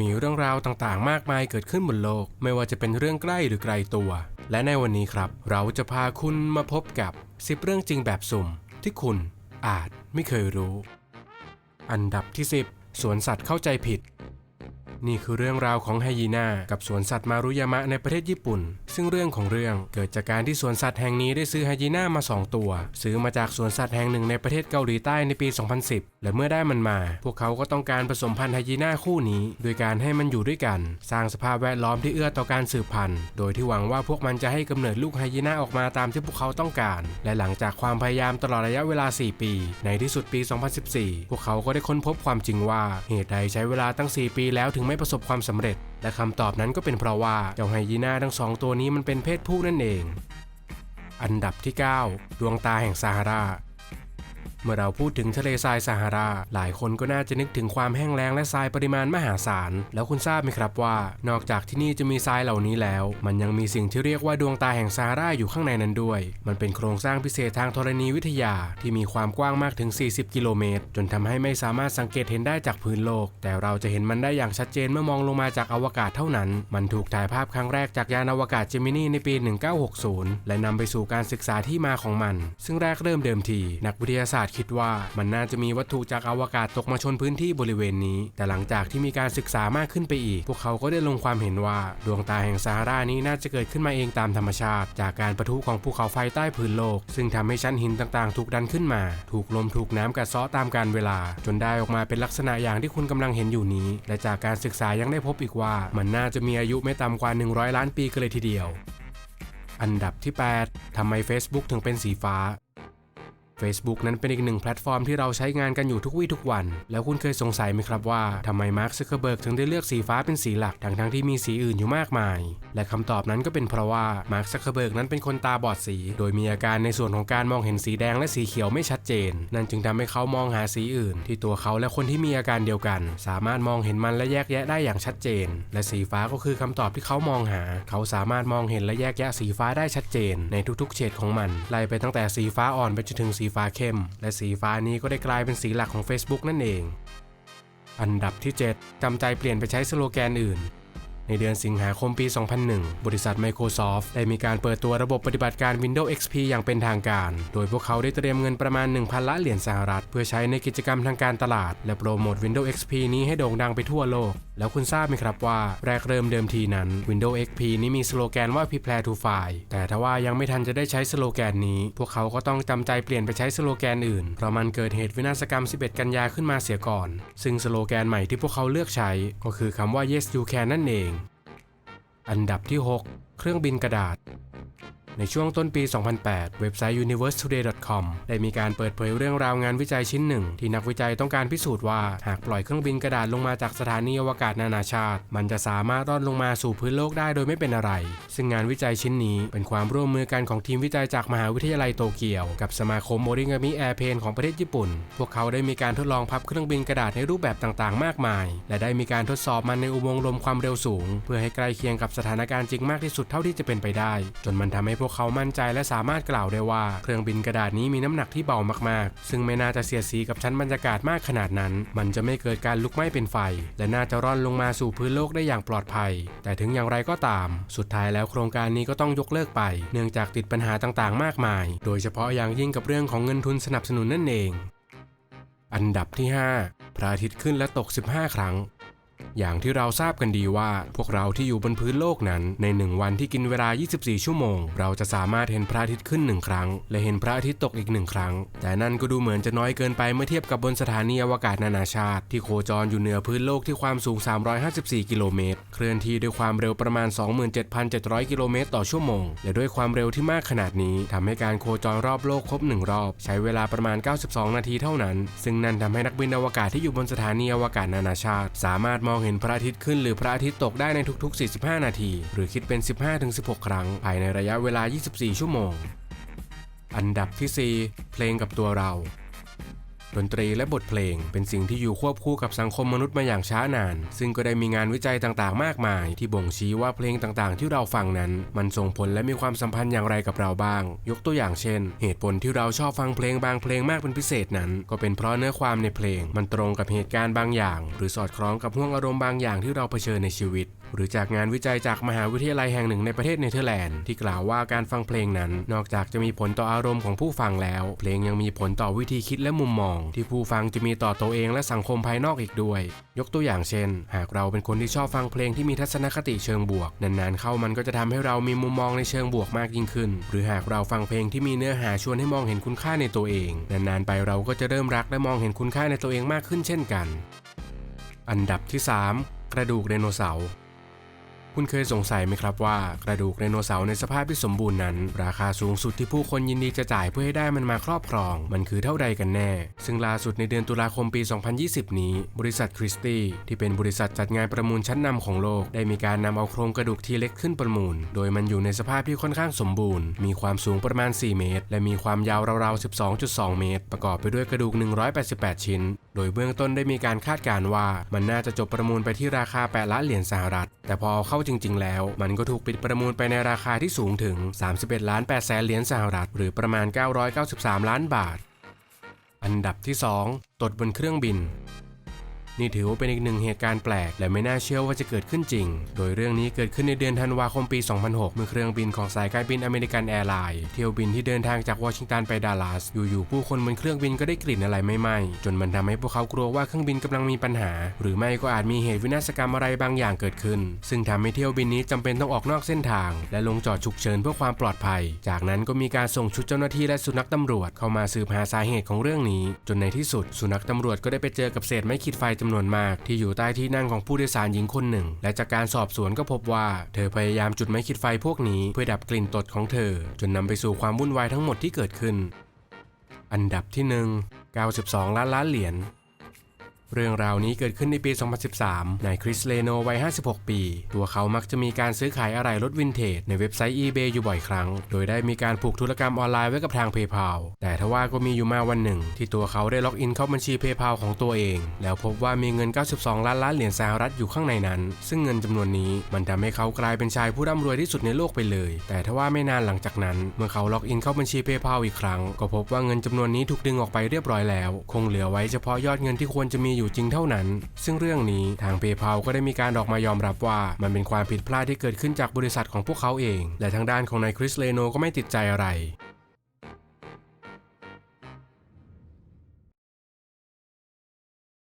มีเรื่องราวต่างๆ มากมายเกิดขึ้นบนโลก ไม่ว่าจะเป็นเรื่องใกล้หรือไกลตัว และในวันนี้ครับ เราจะพาคุณมาพบกับ 10 เรื่องจริงแบบสุ่ม ที่คุณอาจไม่เคยรู้ อันดับที่ 10 สวนสัตว์เข้าใจผิด นี่คือเรื่องราวของไฮยีน่ากับสวนสัตว์มารุยามะในประเทศญี่ปุ่น ซึ่งเรื่องของเรื่องเกิดจากการที่สวนสัตว์แห่งนี้ได้ซื้อไฮยีน่ามา 2 ตัว ซื้อมาจากสวนสัตว์แห่งหนึ่งในประเทศเกาหลีใต้ในปี 2010 และเมื่อได้มันมา พวกเขาก็ต้องการผสมพันธุ์ไฮยีน่าคู่นี้ โดยการให้มันอยู่ด้วยกัน สร้างสภาพแวดล้อมที่เอื้อต่อการสืบพันธุ์ โดยที่หวังว่าพวกมันจะให้กำเนิดลูกไฮยีน่าออกมาตามที่พวกเขาต้องการ และหลังจากความพยายามตลอดระยะเวลา 4 ปี ในที่สุดปี 2014 พวกเขาก็ได้ค้นพบความจริงว่าเหตุใดใช้เวลาตั้ง 4 ปีแล้วถึงไไม่ประสบความสำเร็จ และคำตอบนั้นก็เป็นเพราะว่าเจ้าไฮยีน่าทั้งสองตัวนี้มันเป็นเพศผู้นั่นเอง อันดับที่ 9 ดวงตาแห่งซาฮารา เมื่อเราพูดถึงทะเลทรายซาฮารา หลายคนก็น่าจะนึกถึงความแห้งแล้งและทรายปริมาณมหาศาล แล้วคุณทราบไหมครับว่า นอกจากที่นี่จะมีทรายเหล่านี้แล้ว มันยังมีสิ่งที่เรียกว่าดวงตาแห่งซาฮาราอยู่ข้างในนั้นด้วย มันเป็นโครงสร้างพิเศษทางธรณีวิทยาที่มีความกว้างมากถึง 40 กิโลเมตร จนทำให้ไม่สามารถสังเกตเห็นได้จากพื้นโลก แต่เราจะเห็นมันได้อย่างชัดเจนเมื่อมองลงมาจากอวกาศเท่านั้น มันถูกถ่ายภาพครั้งแรกจากยานอวกาศเจมินีในปี 1960 และนำไปสู่การศึกษาที่มาของมัน ซึ่งแรกเริ่มเดิมทีนักวิทยาศาสตร์คิดว่ามันน่าจะมีวัตถุจากอวกาศตกมาชนพื้นที่บริเวณนี้ แต่หลังจากที่มีการศึกษามากขึ้นไปอีก พวกเขาก็ได้ลงความเห็นว่า ดวงตาแห่งซาฮารานี้น่าจะเกิดขึ้นมาเองตามธรรมชาติ จากการประทุของภูเขาไฟใต้พื้นโลก ซึ่งทำให้ชั้นหินต่างๆ ถูกดันขึ้นมา ถูกลมถูกน้ำกัดเซาะตามกาลเวลา จนได้ออกมาเป็นลักษณะอย่างที่คุณกำลังเห็นอยู่นี้ และจากการศึกษายังได้พบอีกว่า มันน่าจะมีอายุไม่ต่ำกว่า 100 ล้านปีกันเลยทีเดียว อันดับที่ 8ทำไม Facebook ถึงเป็นสีฟ้า Facebook นั้นเป็นอีกหนึ่งแพลตฟอร์มที่เราใช้งานกันอยู่ทุกวี่ทุกวัน แล้วคุณเคยสงสัยไหมครับว่าทำไมมาร์คซักเคเบิร์กถึงได้เลือกสีฟ้าเป็นสีหลักทั้งๆที่มีสีอื่นอยู่มากมาย และคำตอบนั้นก็เป็นเพราะว่ามาร์คซักเคเบิร์กนั้นเป็นคนตาบอดสี โดยมีอาการในส่วนของการมองเห็นสีแดงและสีเขียวไม่ชัดเจน นั่นจึงทำให้เขามองหาสีอื่น ที่ตัวเขาและคนที่มีอาการเดียวกัน สามารถมองเห็นมันและแยกแยะได้อย่างชัดเจน และสีฟ้าก็คือคำตอบที่เขามองหา เขาสามารถมองเห็นและแยกแยะสีฟ้าได้ชัดเจน ในทุกๆ เฉดของมันไล่ไปตั้งแต่สีฟ้าอ่อนไปจนถึงสีฟ้าเข้ม และสีฟ้านี้ก็ได้กลายเป็นสีหลักของ Facebook นั่นเอง อันดับที่ 7จำใจเปลี่ยนไปใช้สโลแกนอื่น ในเดือนสิงหาคมปี 2001 บริษัท Microsoft ได้มีการเปิดตัวระบบปฏิบัติการ Windows XP อย่างเป็นทางการ โดยพวกเขาได้เตรียมเงินประมาณ 1,000 ล้านเหรียญสหรัฐ เพื่อใช้ในกิจกรรมทางการตลาด และโปรโมท Windows XP นี้ให้โด่งดังไปทั่วโลก แล้วคุณทราบไหมครับว่าแรกเริ่มเดิมทีนั้น Windows XP นี้มีสโลแกนว่า Prepare to File แต่ถ้าว่ายังไม่ทันจะได้ใช้สโลแกนนี้ พวกเขาก็ต้องจำใจเปลี่ยนไปใช้สโลแกนอื่น เพราะมันเกิดเหตุวินาศกรรม 11 กันยาขึ้นมาเสียก่อน ซึ่งสโลแกนใหม่ที่พวกเขาเลือกใช้ก็คือคำว่า Yes you can นั่นเอง อันดับที่ 6 เครื่องบินกระดาษ ในช่วงต้นปี 2008 เว็บไซต์ universetoday.com ได้มีการเปิดเผยเรื่องราวงานวิจัยชิ้นหนึ่ง ที่นักวิจัยต้องการพิสูจน์ว่า หากปล่อยเครื่องบินกระดาษลงมาจากสถานีอวกาศนานาชาติ มันจะสามารถร่อนลงมาสู่พื้นโลกได้โดยไม่เป็นอะไร ซึ่งงานวิจัยชิ้นนี้เป็นความร่วมมือกันของทีมวิจัยจากมหาวิทยาลัยโตเกียว กับสมาคมโมริงามิแอร์เพนของประเทศญี่ปุ่น พวกเขาได้มีการทดลองพับเครื่องบินกระดาษในรูปแบบต่างๆ มากมาย และได้มีการทดสอบมันในอุโมงค์ลมความเร็วสูง เพื่อให้ใกล้เคียงกับสถานการณ์จริงมากที่สุดเท่าที่จะเป็นไปได้ จนมันทำให้พวกเขามั่นใจและสามารถกล่าวได้ว่า เครื่องบินกระดาษนี้มีน้ำหนักที่เบามากๆ ซึ่งไม่น่าจะเสียดสีกับชั้นบรรยากาศมากขนาดนั้น มันจะไม่เกิดการลุกไหม้เป็นไฟ และน่าจะร่อนลงมาสู่พื้นโลกได้อย่างปลอดภัย แต่ถึงอย่างไรก็ตาม สุดท้ายแล้วโครงการนี้ก็ต้องยกเลิกไป เนื่องจากติดปัญหาต่างๆ มากมาย โดยเฉพาะอย่างยิ่งกับเรื่องของเงินทุนสนับสนุนนั่นเอง อันดับที่ 5 พระอาทิตย์ขึ้นและตก 15 ครั้งอย่างที่เราทราบกันดีว่า พวกเราที่อยู่บนพื้นโลกนั้นในหนึ่งวันที่กินเวลา 24 ชั่วโมง เราจะสามารถเห็นพระอาทิตย์ขึ้นหนึ่งครั้ง และเห็นพระอาทิตย์ตกอีกหนึ่งครั้ง แต่นั่นก็ดูเหมือนจะน้อยเกินไปเมื่อเทียบกับบนสถานีอวกาศนานาชาติ ที่โคจรอยู่เหนือพื้นโลกที่ความสูง 354 กิโลเมตร เคลื่อนที่ด้วยความเร็วประมาณ 27,700 กิโลเมตรต่อชั่วโมง และด้วยความเร็วที่มากขนาดนี้ทำให้การโคจรรอบโลกครบหนึ่งรอบ ใช้เวลาประมาณ 92 นาทีเท่านั้น ซึ่งนั่นทำให้นักบินอวกาศที่อยู่บนสถานีอวกาศนานาชาติ สามารถมองเห็นพระอาทิตย์ขึ้นหรือพระอาทิตย์ตกได้ในทุก ๆ 45 นาที หรือคิดเป็น 15-16 ครั้ง ภายในระยะเวลา 24 ชั่วโมง อันดับที่ 4 เพลงกับตัวเรา ดนตรีและบทเพลง เป็นสิ่งที่อยู่ควบคู่กับสังคมมนุษย์มาอย่างช้านาน ซึ่งก็ได้มีงานวิจัยต่างๆ มากมาย ที่บ่งชี้ว่าเพลงต่างๆ ที่เราฟังนั้น มันส่งผลและมีความสัมพันธ์อย่างไรกับเราบ้าง ยกตัวอย่างเช่น เหตุผลที่เราชอบฟังเพลงบางเพลงมากเป็นพิเศษนั้น ก็เป็นเพราะเนื้อความในเพลง มันตรงกับเหตุการณ์บางอย่าง หรือสอดคล้องกับห่วงอารมณ์บางอย่างที่เราเผชิญในชีวิต หรือจากงานวิจัยจากมหาวิทยาลัยแห่งหนึ่งในประเทศเนเธอร์แลนด์ที่กล่าวว่าการฟังเพลงนั้น นอกจากจะมีผลต่ออารมณ์ของผู้ฟังแล้ว เพลงยังมีผลต่อวิธีคิดและมุมมอง ที่ผู้ฟังจะมีต่อตัวเองและสังคมภายนอกอีกด้วย ยกตัวอย่างเช่น หากเราเป็นคนที่ชอบฟังเพลงที่มีทัศนคติเชิงบวก นานๆเข้ามันก็จะทำให้เรามีมุมมองในเชิงบวกมากยิ่งขึ้น หรือหากเราฟังเพลงที่มีเนื้อหาชวนให้มองเห็นคุณค่าในตัวเอง นานๆไปเราก็จะเริ่มรักและมองเห็นคุณค่าในตัวเองมากขึ้นเช่นกัน อันดับที่ 3 กระดูกไดโนเสาร์ คุณเคยสงสัยไหมครับว่ากระดูกไดโนเสาร์ในสภาพที่สมบูรณ์นั้น ราคาสูงสุดที่ผู้คนยินดีจะจ่ายเพื่อให้ได้มันมาครอบครอง มันคือเท่าใดกันแน่ ซึ่งล่าสุดในเดือนตุลาคมปี 2020 นี้ บริษัทคริสตี้ที่เป็นบริษัทจัดงานประมูลชั้นนำของโลก ได้มีการนำเอาโครงกระดูกทีเล็กขึ้นประมูล โดยมันอยู่ในสภาพที่ค่อนข้างสมบูรณ์ มีความสูงประมาณ 4 เมตร และมีความยาวราวๆ 12.2 เมตร ประกอบไปด้วยกระดูก 188 ชิ้นโดยเบื้องต้นได้มีการคาดการว่า มันน่าจะจบประมูลไปที่ราคา 8 ล้านเหรียญสหรัฐ แต่พอเข้าจริง ๆ แล้ว มันก็ถูกปิดประมูลไปในราคาที่สูงถึง 31 ล้าน8แสนเหรียญสหรัฐ หรือประมาณ 993 ล้านบาท อันดับที่ 2 ตดบนเครื่องบิน นี่ถือว่าเป็นอีกหนึ่งเหตุการณ์แปลก และไม่น่าเชื่อว่าจะเกิดขึ้นจริง โดยเรื่องนี้เกิดขึ้นในเดือนธันวาคมปี 2006 เมื่อเครื่องบินของสายการบินอเมริกันแอร์ไลน์เที่ยวบินที่เดินทางจากวอชิงตันไปดัลลัส อยู่ๆผู้คนบนเครื่องบินก็ได้กลิ่นอะไรไม่ไหม้จนมันทำให้พวกเขากลัวว่าเครื่องบินกำลังมีปัญหา หรือไม่ก็อาจมีเหตุวินาศกรรมอะไรบางอย่างเกิดขึ้น ซึ่งทำให้เที่ยวบินนี้จำเป็นต้องออกนอกเส้นทาง และลงจอดฉุกเฉินเพื่อความปลอดภัย จากนั้นก็มีการส่งชุดเจ้าหน้าที่และสุนัขตำรวจเข้ามาสืบหาสาเหตุของเรื่องนี้ จนในที่สุด สุนัขตำรวจก็ได้ไปเจอกับเศษไม้ขีดไฟจำนวนมากที่อยู่ใต้ที่นั่งของผู้โดยสารหญิงคนหนึ่ง และจากการสอบสวนก็พบว่า เธอพยายามจุดไม้ขีดไฟพวกนี้เพื่อดับกลิ่นตดของเธอ จนนำไปสู่ความวุ่นวายทั้งหมดที่เกิดขึ้น อันดับที่ 1 92 ล้านล้านเหรียญ เรื่องราวนี้เกิดขึ้นในปี 2013 นายคริสเลโนวัย 56 ปี ตัวเขามักจะมีการซื้อขายอะไหล่รถวินเทจในเว็บไซต์ eBay อยู่บ่อยครั้ง โดยได้มีการผูกธุรกรรมออนไลน์ไว้กับทาง PayPal แต่ทว่าก็มีอยู่มาวันหนึ่ง ที่ตัวเขาได้ล็อกอินเข้าบัญชี PayPal ของตัวเอง แล้วพบว่ามีเงิน 92 ล้านล้านเหรียญสหรัฐอยู่ข้างในนั้น ซึ่งเงินจำนวนนี้มันทำให้เขากลายเป็นชายผู้ร่ำรวยที่สุดในโลกไปเลย แต่ทว่าไม่นานหลังจากนั้น เมื่อเขาล็อกอินเข้าบัญชี PayPal อีกครั้ง ก็พบว่าเงินจำนวนนี้ถูกดึงออกไปเรียบร้อยแล้ว คงเหลือไว้เฉพาะยอดเงินที่ควรจะมีอยู่จริงเท่านั้น ซึ่งเรื่องนี้ทาง PayPal ก็ได้มีการออกมายอมรับว่า มันเป็นความผิดพลาดที่เกิดขึ้นจากบริษัทของพวกเขาเอง และทางด้านของนายคริสเลโนก็ไม่ติดใจอะไร